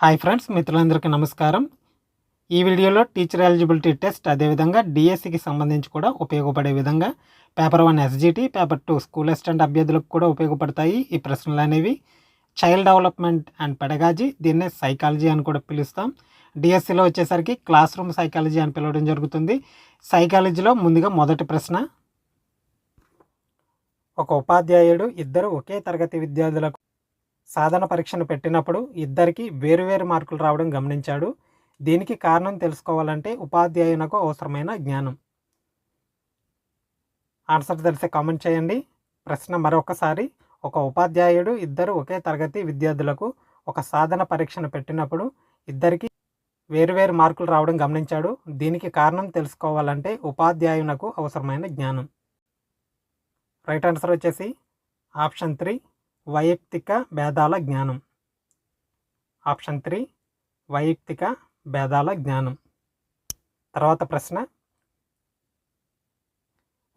Hi friends మిత్రులందరికీ నమస్కారం. ఈ వీడియోలో టీచర్ ఎలిజిబిలిటీ టెస్ట్ అదేవిధంగా డిఎస్సికి సంబంధించి కూడా ఉపయోగపడే విధంగా paper one SGT paper two school assistant అభ్యర్థులకు కూడా ఉపయోగపడతాయి ఈ ప్రశ్నలు అనేవి. చైల్డ్ డెవలప్మెంట్ అండ్ పెడగాజీ దీన్నే సైకాలజీ అని కూడా పిలుస్తాం. డిఎస్సిలో వచ్చేసరికి క్లాస్ రూమ్ సైకాలజీ అని పిలవడం జరుగుతుంది. సైకాలజీలో ముందుగా మొదటి ప్రశ్న. ఒక ఉపాధ్యాయుడు ఇద్దరు ఒకే తరగతి విద్యార్థులకు సాధన పరీక్షను పెట్టినప్పుడు ఇద్దరికి వేరువేరు మార్కులు రావడం గమనించాడు. దీనికి కారణం తెలుసుకోవాలంటే ఉపాధ్యాయునకు అవసరమైన జ్ఞానం. ఆన్సర్ తెలిసే కామెంట్ చేయండి. ప్రశ్న మరొకసారి. ఒక ఉపాధ్యాయుడు ఇద్దరు ఒకే తరగతి విద్యార్థులకు ఒక సాధన పరీక్షను పెట్టినప్పుడు ఇద్దరికి వేరువేరు మార్కులు రావడం గమనించాడు. దీనికి కారణం తెలుసుకోవాలంటే ఉపాధ్యాయునకు అవసరమైన జ్ఞానం. రైట్ ఆన్సర్ వచ్చేసి ఆప్షన్ త్రీ. వైయక్తిక భేదాల జ్ఞానం. ఆప్షన్ త్రీ వైయక్తిక భేదాల జ్ఞానం. తర్వాత ప్రశ్న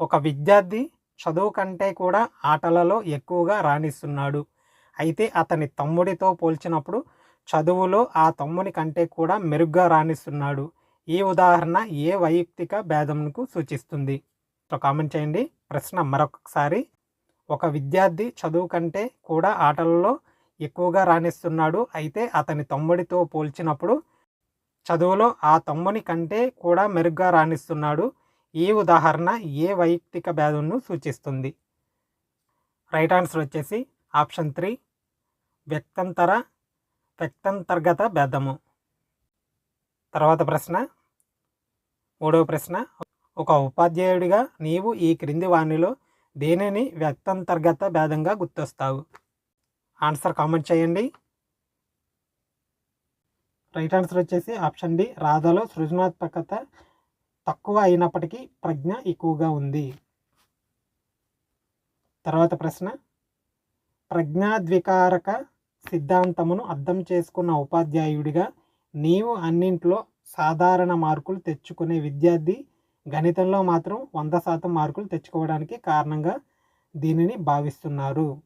ఒక విద్యార్థి చదువు కంటే కూడా ఆటలలో ఎక్కువగా రాణిస్తున్నాడు. అయితే అతని తమ్ముడితో పోల్చినప్పుడు చదువులో ఆ తమ్ముని కంటే కూడా మెరుగ్గా రాణిస్తున్నాడు. ఈ ఉదాహరణ ఏ వైయక్తిక భేదంకు సూచిస్తుంది? సో కామెంట్ చేయండి. ప్రశ్న మరొకసారి. ఒక విద్యార్థి చదువు కంటే కూడా ఆటలలో ఎక్కువగా రాణిస్తున్నాడు. అయితే అతని తమ్ముడితో పోల్చినప్పుడు చదువులో ఆ తమ్ముని కంటే కూడా మెరుగ్గా రాణిస్తున్నాడు. ఈ ఉదాహరణ ఏ వైయక్తిక భేదంను సూచిస్తుంది? రైట్ ఆన్సర్ వచ్చేసి ఆప్షన్ త్రీ వ్యక్తంతర వ్యక్తంతర్గత భేదము. తర్వాత ప్రశ్న మూడవ ప్రశ్న ఒక ఉపాధ్యాయుడిగా నీవు ఈ క్రింది వాణిలో దేనిని వ్యక్తంతర్గత భేదంగా గుర్తొస్తావు? ఆన్సర్ కామెంట్ చేయండి. రైట్ ఆన్సర్ వచ్చేసి ఆప్షన్ డి రాధలో సృజనాత్మకత తక్కువ అయినప్పటికీ ప్రజ్ఞ ఎక్కువగా ఉంది. తర్వాత ప్రశ్న ప్రజ్ఞాద్వికారక సిద్ధాంతమును అర్థం చేసుకున్న ఉపాధ్యాయుడిగా నీవు అన్నింట్లో సాధారణ మార్కులు తెచ్చుకునే విద్యార్థి గణితంలో మాత్రం వంద శాతం మార్కులు తెచ్చుకోవడానికి కారణంగా దీనిని భావిస్తున్నారు.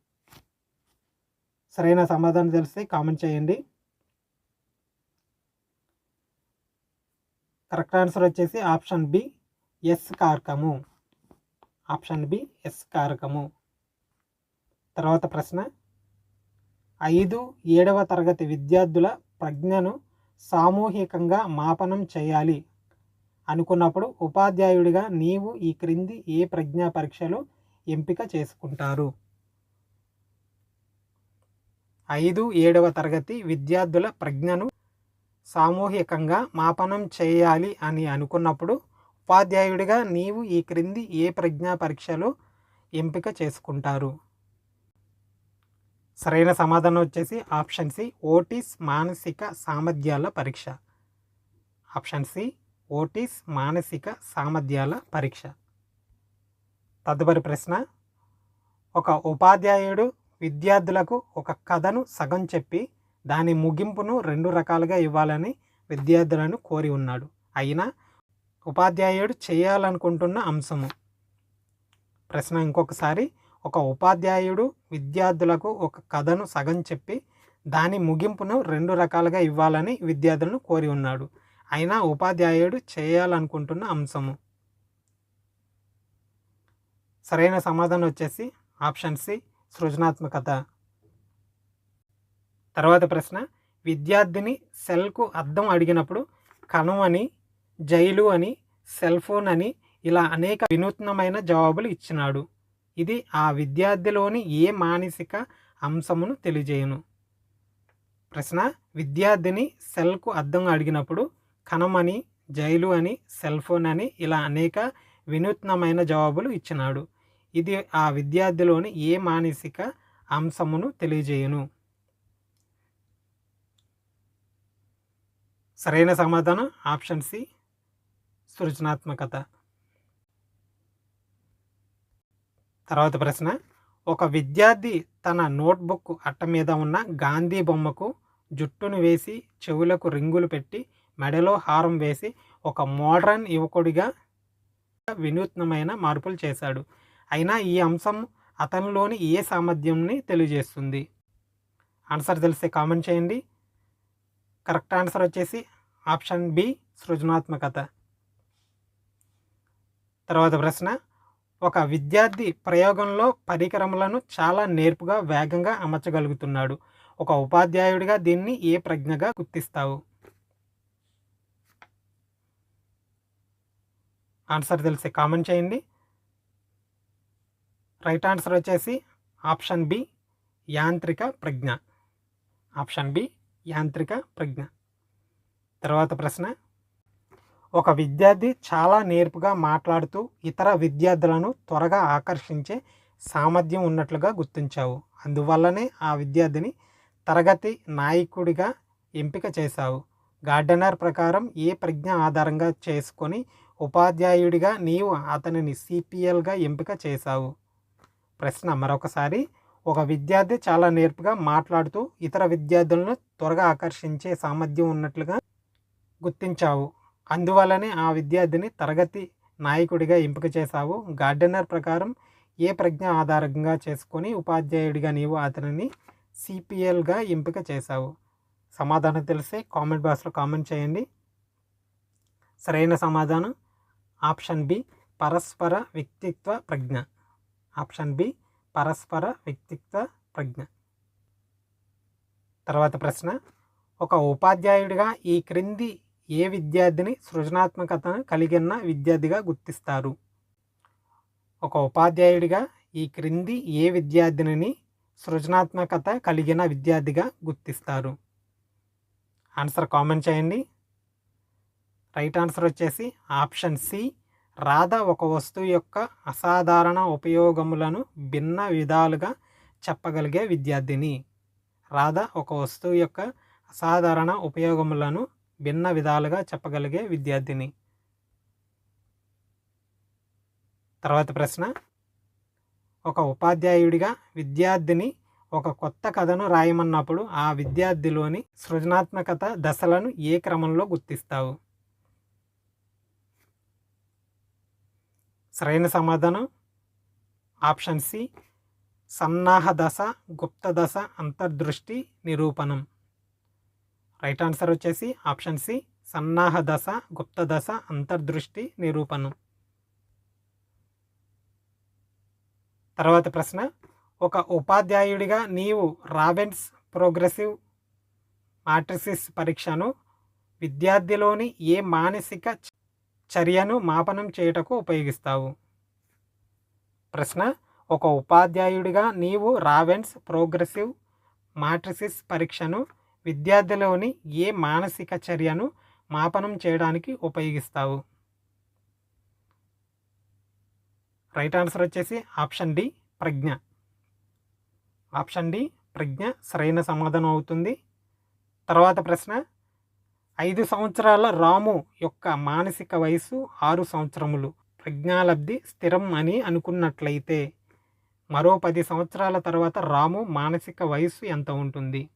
సరైన సమాధానం తెలిస్తే కామెంట్ చేయండి. కరెక్ట్ ఆన్సర్ వచ్చేసి ఆప్షన్ బి ఎస్ కారకము. ఆప్షన్ బి ఎస్ కారకము. తర్వాత ప్రశ్న ఐదు ఏడవ తరగతి విద్యార్థుల ప్రజ్ఞను సామూహికంగా మాపనం చేయాలి. అనుకున్నప్పుడు ఉపాధ్యాయుడిగా నీవు ఈ క్రింది ఏ ప్రజ్ఞా పరీక్షలు ఎంపిక చేసుకుంటారు? ఐదు ఏడవ తరగతి విద్యార్థుల ప్రజ్ఞను సామూహికంగా మాపనం చేయాలి అని అనుకున్నప్పుడు ఉపాధ్యాయుడిగా నీవు ఈ క్రింది ఏ ప్రజ్ఞా పరీక్షలు ఎంపిక చేసుకుంటారు? సరైన సమాధానం వచ్చేసి ఆప్షన్ సి ఓటిస్ మానసిక సామర్థ్యాల పరీక్ష. ఆప్షన్ సి ఓటిస్ మానసిక సామర్థ్యాల పరీక్ష. తదుపరి ప్రశ్న ఒక ఉపాధ్యాయుడు విద్యార్థులకు ఒక కథను సగం చెప్పి దాని ముగింపును రెండు రకాలుగా ఇవ్వాలని విద్యార్థులను కోరి ఉన్నాడు. అయినా ఉపాధ్యాయుడు చేయాలనుకుంటున్న అంశము. ప్రశ్న ఇంకొకసారి ఒక ఉపాధ్యాయుడు విద్యార్థులకు ఒక కథను సగం చెప్పి దాని ముగింపును రెండు రకాలుగా ఇవ్వాలని విద్యార్థులను కోరి ఉన్నాడు. అయినా ఉపాధ్యాయుడు చేయాలనుకుంటున్న అంశము. సరైన సమాధానం వచ్చేసి ఆప్షన్ సి సృజనాత్మకత. తర్వాత ప్రశ్న విద్యార్థిని సెల్కు అర్థం అడిగినప్పుడు కణం అని జైలు అని సెల్ ఫోన్ అని ఇలా అనేక వినూత్నమైన జవాబులు ఇచ్చినాడు. ఇది ఆ విద్యార్థిలోని ఏ మానసిక అంశమును తెలియజేయను? ప్రశ్న విద్యార్థిని సెల్కు అర్థం అడిగినప్పుడు కణం అని జైలు అని సెల్ ఫోన్ అని ఇలా అనేక వినూత్నమైన జవాబులు ఇచ్చినాడు. ఇది ఆ విద్యార్థిలోని ఏ మానసిక అంశమును తెలియజేయను? సరైన సమాధానం? ఆప్షన్ సి సృజనాత్మకత. తర్వాత ప్రశ్న ఒక విద్యార్థి తన నోట్బుక్ అట్ట మీద ఉన్న గాంధీ బొమ్మకు జుట్టును వేసి చెవులకు రింగులు పెట్టి మెడలో హారం వేసి ఒక మోడ్రన్ యువకుడిగా వినూత్నమైన మార్పులు చేశాడు. అయినా ఈ అంశం అతనిలోని ఏ సామర్థ్యంని తెలియజేస్తుంది? ఆన్సర్ తెలిస్తే కామెంట్ చేయండి. కరెక్ట్ ఆన్సర్ వచ్చేసి ఆప్షన్ బి సృజనాత్మకత. తర్వాత ప్రశ్న ఒక విద్యార్థి ప్రయోగంలో పరికరములను చాలా నేర్పుగా వేగంగా అమర్చగలుగుతున్నాడు. ఒక ఉపాధ్యాయుడిగా దీన్ని ఏ ప్రజ్ఞగా గుర్తిస్తావు? ఆన్సర్ తెలిసి కామెంట్ చేయండి. రైట్ ఆన్సర్ వచ్చేసి ఆప్షన్ బి యాంత్రిక ప్రజ్ఞ. ఆప్షన్ బి యాంత్రిక ప్రజ్ఞ. తర్వాత ప్రశ్న. ఒక విద్యార్థి చాలా నేర్పుగా మాట్లాడుతూ ఇతర విద్యార్థులను త్వరగా ఆకర్షించే సామర్థ్యం ఉన్నట్లుగా గుర్తించావు. అందువల్లనే ఆ విద్యార్థిని తరగతి నాయకుడిగా ఎంపిక చేశావు. గార్డెనర్ ప్రకారం ఏ ప్రజ్ఞ ఆధారంగా చేసుకొని ఉపాధ్యాయుడిగా నీవు అతనిని సిపిఎల్గా ఎంపిక చేశావు. ప్రశ్న మరొకసారి. ఒక విద్యార్థి చాలా నేర్పుగా మాట్లాడుతూ ఇతర విద్యార్థులను త్వరగా ఆకర్షించే సామర్థ్యం ఉన్నట్లుగా గుర్తించావు. అందువల్లనే ఆ విద్యార్థిని తరగతి నాయకుడిగా ఎంపిక చేశావు. గార్డెనర్ ప్రకారం ఏ ప్రజ్ఞ ఆధారంగా చేసుకొని ఉపాధ్యాయుడిగా నీవు అతనిని సిపిఎల్గా ఎంపిక చేశావు? సమాధానం తెలిస్తే కామెంట్ బాక్స్లో కామెంట్ చేయండి. సరైన సమాధానం? ఆప్షన్ బి పరస్పర వ్యక్తిత్వ ప్రజ్ఞ. ఆప్షన్ బి పరస్పర వ్యక్తిత్వ ప్రజ్ఞ. తర్వాత ప్రశ్న ఒక ఉపాధ్యాయుడిగా ఈ క్రింది ఏ విద్యార్థిని సృజనాత్మకతను కలిగిన విద్యార్థిగా గుర్తిస్తారు? ఒక ఉపాధ్యాయుడిగా ఈ క్రింది ఏ విద్యార్థిని సృజనాత్మకత కలిగిన విద్యార్థిగా గుర్తిస్తారు? ఆన్సర్ కామెంట్ చేయండి. రైట్ ఆన్సర్ వచ్చేసి ఆప్షన్ సి. రాధ ఒక వస్తువు యొక్క అసాధారణ ఉపయోగములను భిన్న విధాలుగా చెప్పగలిగే విద్యార్థిని. రాధ ఒక వస్తువు యొక్క అసాధారణ ఉపయోగములను భిన్న విధాలుగా చెప్పగలిగే విద్యార్థిని. తర్వాత ప్రశ్న. ఒక ఉపాధ్యాయుడిగా విద్యార్థిని ఒక కొత్త కథను రాయమన్నప్పుడు ఆ విద్యార్థిలోని సృజనాత్మకత దశలను ఏ క్రమంలో గుర్తిస్తావు? సరైన సమాధానం. ఆప్షన్ సి సన్నాహ దశ గుప్త దశ అంతర్దృష్టి నిరూపణం. రైట్ ఆన్సర్ వచ్చేసి ఆప్షన్ సి సన్నాహ దశ గుప్త దశ అంతర్దృష్టి నిరూపణం. తర్వాత ప్రశ్న ఒక ఉపాధ్యాయుడిగా నీవు రాబెన్స్ ప్రోగ్రెసివ్ మాట్రిసిస్ పరీక్షను విద్యార్థిలోని ఏ మానసిక చర్యను మాపనం చేయుటకు ఉపయోగిస్తావు. ప్రశ్న ఒక ఉపాధ్యాయుడిగా నీవు రావెన్స్ ప్రోగ్రెసివ్ మాట్రిసిస్ పరీక్షను విద్యార్థిలోని ఏ మానసిక చర్యను మాపనం చేయడానికి ఉపయోగిస్తావు? రైట్ ఆన్సర్ వచ్చేసి ఆప్షన్ డి ప్రజ్ఞ. ఆప్షన్ డి ప్రజ్ఞ సరైన సమాధానం అవుతుంది. తర్వాత ప్రశ్న ఐదు సంవత్సరాల రాము యొక్క మానసిక వయసు ఆరు సంవత్సరములు. ప్రజ్ఞాలబ్ధి స్థిరం అని అనుకున్నట్లయితే మరో పది సంవత్సరాల తర్వాత రాము మానసిక వయసు ఎంత ఉంటుంది?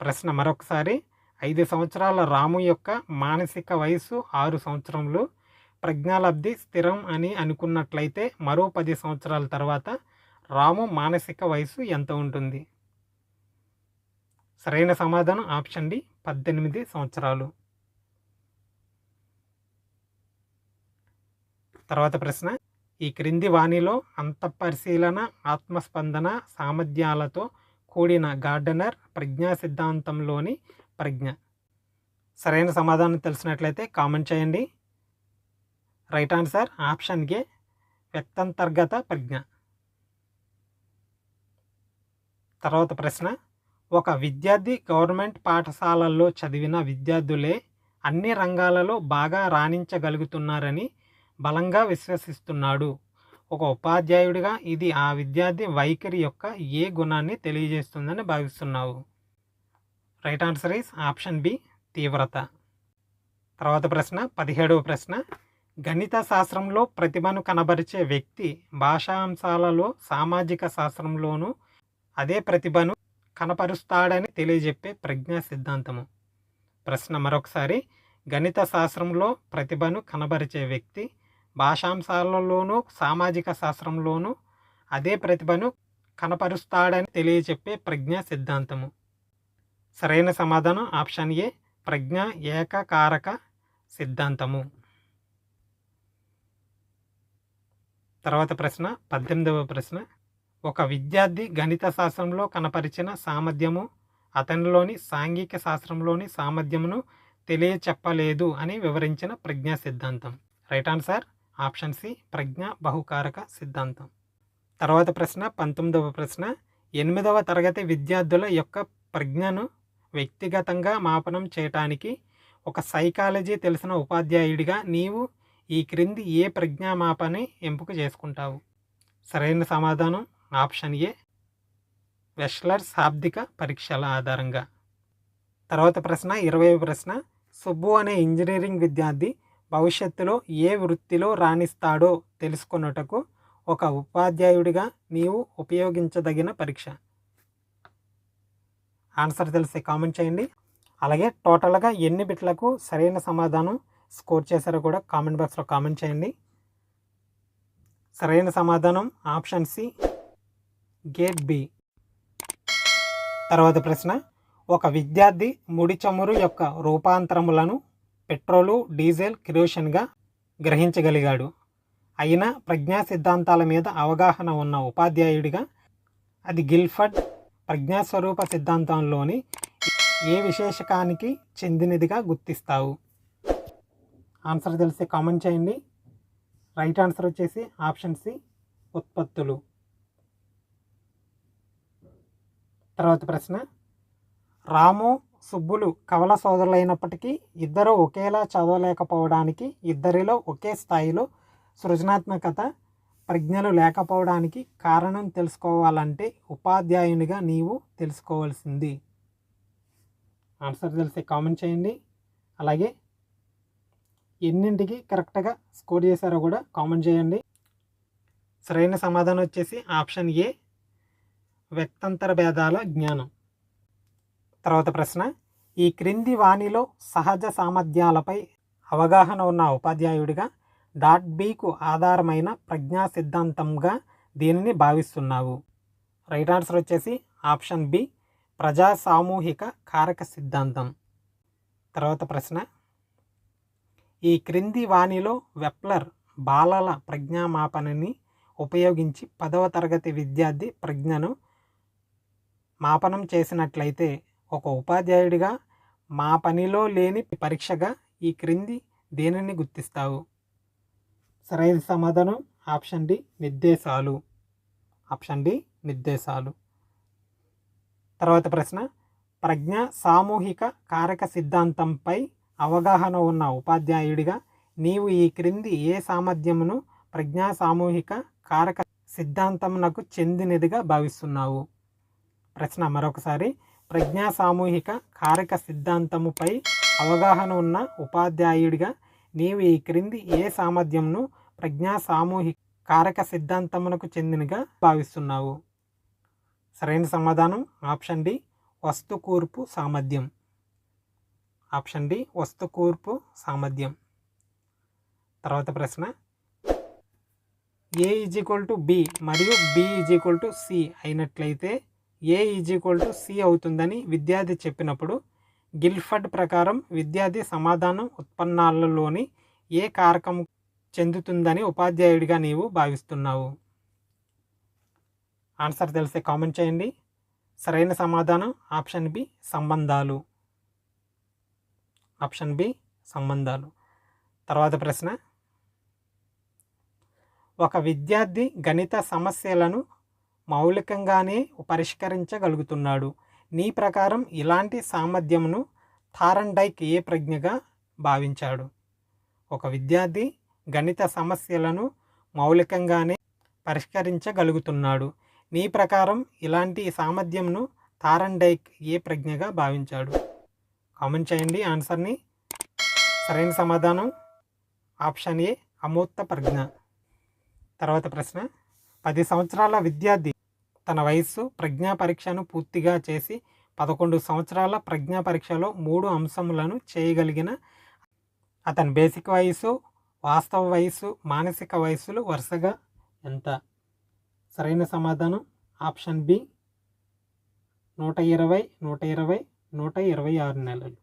ప్రశ్న మరొకసారి. ఐదు సంవత్సరాల రాము యొక్క మానసిక వయసు ఆరు సంవత్సరములు. ప్రజ్ఞాలబ్ధి స్థిరం అని అనుకున్నట్లయితే మరో పది సంవత్సరాల తర్వాత రాము మానసిక వయసు ఎంత ఉంటుంది? సరైన సమాధానం ఆప్షన్ డి పద్దెనిమిది సంవత్సరాలు. తర్వాత ప్రశ్న ఈ క్రింది వాణిలో అంతఃపరిశీలన ఆత్మస్పందన సామర్థ్యాలతో కూడిన గార్డెనర్ ప్రజ్ఞా సిద్ధాంతంలోని ప్రజ్ఞ. సరైన సమాధానం తెలిసినట్లయితే కామెంట్ చేయండి. రైట్ ఆన్సర్ ఆప్షన్ గే వ్యక్తంతర్గత ప్రజ్ఞ. తర్వాత ప్రశ్న ఒక విద్యార్థి గవర్నమెంట్ పాఠశాలల్లో చదివిన విద్యార్థులే అన్ని రంగాలలో బాగా రాణించగలుగుతున్నారని బలంగా విశ్వసిస్తున్నాడు. ఒక ఉపాధ్యాయుడిగా ఇది ఆ విద్యార్థి వైఖరి యొక్క ఏ గుణాన్ని తెలియజేస్తుందని భావిస్తున్నావు? Right answer is option B తీవ్రత. తర్వాత ప్రశ్న పదిహేడవ ప్రశ్న. గణిత శాస్త్రంలో ప్రతిభను కనబరిచే వ్యక్తి భాషాంశాలలో సామాజిక శాస్త్రంలోనూ అదే ప్రతిభను కనపరుస్తాడని తెలియజెప్పే ప్రజ్ఞా సిద్ధాంతము. ప్రశ్న మరొకసారి. గణిత శాస్త్రంలో ప్రతిభను కనబరిచే వ్యక్తి భాషాంశాలలోనూ సామాజిక శాస్త్రంలోనూ అదే ప్రతిభను కనపరుస్తాడని తెలియచెప్పే ప్రజ్ఞా సిద్ధాంతము. సరైన సమాధానం ఆప్షన్ ఏ. ప్రజ్ఞ ఏకకారక సిద్ధాంతము. తర్వాత ప్రశ్న పద్దెనిమిదవ ప్రశ్న. ఒక విద్యార్థి గణిత శాస్త్రంలో కనపరిచిన సామర్థ్యము అతనిలోని సాంఘిక శాస్త్రంలోని సామర్థ్యమును తెలియచెప్పలేదు అని వివరించిన ప్రజ్ఞా సిద్ధాంతం. Right answer? ఆప్షన్ సి ప్రజ్ఞ బహుకారక సిద్ధాంతం. తర్వాత ప్రశ్న పంతొమ్మిదవ ప్రశ్న. ఎనిమిదవ తరగతి విద్యార్థుల యొక్క ప్రజ్ఞను వ్యక్తిగతంగా మాపనం చేయటానికి ఒక సైకాలజీ తెలిసిన ఉపాధ్యాయుడిగా నీవు ఈ క్రింది ఏ ప్రజ్ఞామాపని ఎంపిక చేసుకుంటావు? సరైన సమాధానం? ఆప్షన్ ఏ వెస్లర్ శాబ్దిక పరీక్షల ఆధారంగా. తర్వాత ప్రశ్న ఇరవై ప్రశ్న. సుబ్బు అనే ఇంజనీరింగ్ విద్యార్థి భవిష్యత్తులో ఏ వృత్తిలో రాణిస్తాడో తెలుసుకొనుటకు ఒక ఉపాధ్యాయుడిగా నీవు ఉపయోగించదగిన పరీక్ష. ఆన్సర్ తెలిసి కామెంట్ చేయండి. అలాగే టోటల్గా ఎన్ని బిట్లకు సరైన సమాధానం స్కోర్ చేశారో కూడా కామెంట్ బాక్స్లో కామెంట్ చేయండి. సరైన సమాధానం ఆప్షన్ సి గేట్ బి. తర్వాత ప్రశ్న. ఒక విద్యార్థి ముడి చమురు యొక్క రూపాంతరములను పెట్రోలు డీజిల్ కిరోషన్గా గ్రహించగలిగాడు. అయినా ప్రజ్ఞా సిద్ధాంతాల మీద అవగాహన ఉన్న ఉపాధ్యాయుడిగా అది గిల్ఫర్డ్ ప్రజ్ఞాస్వరూప సిద్ధాంతంలోని ఏ విశేషకానికి చెందినదిగా గుర్తిస్తావు? ఆన్సర్ తెలిసి కామెంట్ చేయండి. రైట్ ఆన్సర్ వచ్చేసి ఆప్షన్ సి ఉత్పత్తులు. తర్వాత ప్రశ్న. రాము సుబ్బులు కవల సోదరులైనప్పటికీ ఇద్దరు ఒకేలా చదవలేకపోవడానికి ఇద్దరిలో ఒకే స్థాయిలో సృజనాత్మకత ప్రజ్ఞలు లేకపోవడానికి కారణం తెలుసుకోవాలంటే ఉపాధ్యాయునిగా నీవు తెలుసుకోవాల్సింది. ఆన్సర్ తెలిస్తే కామెంట్ చేయండి. అలాగే ఎన్నింటికి కరెక్ట్గా స్కోర్ చేశారో కూడా కామెంట్ చేయండి. సరైన సమాధానం వచ్చేసి ఆప్షన్ ఏ. వ్యక్తంతర భేదాల జ్ఞానం. తర్వాత ప్రశ్న ఈ క్రింది వాణిలో సహజ సామర్థ్యాలపై అవగాహన ఉన్న ఉపాధ్యాయుడిగా డాట్ బీకు ఆధారమైన ప్రజ్ఞా సిద్ధాంతంగా దీనిని భావిస్తున్నావు. రైట్ ఆన్సర్ వచ్చేసి ఆప్షన్ బి ప్రజా సామూహిక కారక సిద్ధాంతం. తర్వాత ప్రశ్న ఈ క్రింది వాణిలో వెప్లర్ బాలల ప్రజ్ఞామాపనని ఉపయోగించి పదవ తరగతి విద్యార్థి ప్రజ్ఞను మాపనం చేసినట్లయితే ఒక ఉపాధ్యాయుడిగా మా పనిలో లేని పరీక్షగా ఈ క్రింది దేనిని గుర్తిస్తావు? సరైన సమాధానం ఆప్షన్ డి నిర్దేశాలు. ఆప్షన్ డి నిర్దేశాలు. తర్వాత ప్రశ్న ప్రజ్ఞ సామూహిక కారక సిద్ధాంతంపై అవగాహన ఉన్న ఉపాధ్యాయుడిగా నీవు ఈ క్రింది ఏ సామర్థ్యమును ప్రజ్ఞా సామూహిక కారక సిద్ధాంతమునకు చెందినదిగా భావిస్తున్నావు? ప్రశ్న మరొకసారి. ప్రజ్ఞా సామూహిక కారక సిద్ధాంతముపై అవగాహన ఉన్న ఉపాధ్యాయుడిగా నీవు ఈ క్రింది ఏ సామర్థ్యంను ప్రజ్ఞా సామూహిక కారక సిద్ధాంతమునకు చెందినగా భావిస్తున్నావు? సరైన సమాధానం ఆప్షన్ డి వస్తు కూర్పు సామర్థ్యం. ఆప్షన్ డి వస్తు కూర్పు సామర్థ్యం. తర్వాత ప్రశ్న A is equal to B మరియు B is equal to C అయినట్లయితే A is equal to C అవుతుందని విద్యార్థి చెప్పినప్పుడు గిల్ఫర్డ్ ప్రకారం విద్యార్థి సమాధానం ఉత్పన్నాలలోని ఏ కారకం చెందుతుందని ఉపాధ్యాయుడిగా నీవు భావిస్తున్నావు. ఆన్సర్ తెలిస్తే కామెంట్ చేయండి. సరైన సమాధానం ఆప్షన్ బి సంబంధాలు. ఆప్షన్ బి సంబంధాలు. తర్వాత ప్రశ్న. ఒక విద్యార్థి గణిత సమస్యలను మౌలికంగానే పరిష్కరించగలుగుతున్నాడు. నీ ప్రకారం ఇలాంటి సామర్థ్యమును థారండైక్ ఏ ప్రజ్ఞగా భావించాడు? ఒక విద్యార్థి గణిత సమస్యలను మౌలికంగానే పరిష్కరించగలుగుతున్నాడు. నీ ప్రకారం ఇలాంటి సామర్థ్యంను థారండైక్ ఏ ప్రజ్ఞగా భావించాడు? కామెంట్ చేయండి ఆన్సర్ని. సరైన సమాధానం? ఆప్షన్ ఏ అమూర్త ప్రజ్ఞ. తర్వాత ప్రశ్న. పది సంవత్సరాల విద్యార్థి తన వయస్సు ప్రజ్ఞా పరీక్షను పూర్తిగా చేసి పదకొండు సంవత్సరాల ప్రజ్ఞా పరీక్షలో మూడు అంశములను చేయగలిగిన అతని బేసిక్ వయసు వాస్తవ వయసు మానసిక వయస్సులు వరుసగా ఎంత? సరైన సమాధానం? ఆప్షన్ బి నూట ఇరవై నూట ఇరవై నూట ఇరవై ఆరు నెలలు.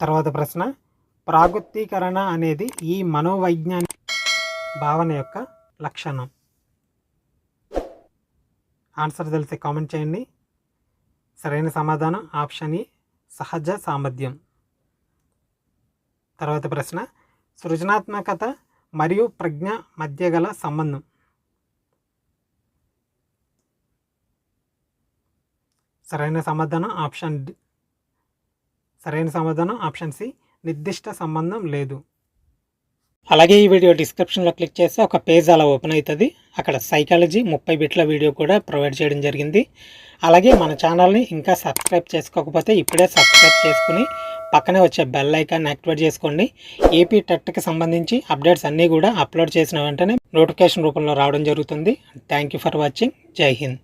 తర్వాత ప్రశ్న ప్రాగుత్తీకరణ అనేది ఈ మనోవైజ్ఞానిక భావన యొక్క లక్షణం. ఆన్సర్ తెలిసి కామెంట్ చేయండి. సరైన సమాధానం ఆప్షన్ ఈ సహజ సామర్థ్యం. తర్వాత ప్రశ్న సృజనాత్మకత మరియు ప్రజ్ఞ మధ్య గల సంబంధం. సరైన సమాధానం ఆప్షన్ సరైన సమాధానం ఆప్షన్ సి నిర్దిష్ట సంబంధం లేదు. అలాగే ఈ వీడియో డిస్క్రిప్షన్లో క్లిక్ చేస్తే ఒక పేజ్ అలా ఓపెన్ అవుతుంది. అక్కడ సైకాలజీ ముప్పై బిట్ల వీడియో కూడా ప్రొవైడ్ చేయడం జరిగింది. అలాగే మన ఛానల్ని ఇంకా సబ్స్క్రైబ్ చేసుకోకపోతే ఇప్పుడే సబ్స్క్రైబ్ చేసుకుని పక్కనే వచ్చే బెల్ ఐకాన్ యాక్టివేట్ చేసుకోండి. ఏపీ టెట్కి సంబంధించి అప్డేట్స్ అన్నీ కూడా అప్లోడ్ చేసిన వెంటనే నోటిఫికేషన్ రూపంలో రావడం జరుగుతుంది. థ్యాంక్ యూ ఫర్ వాచింగ్ జై హింద్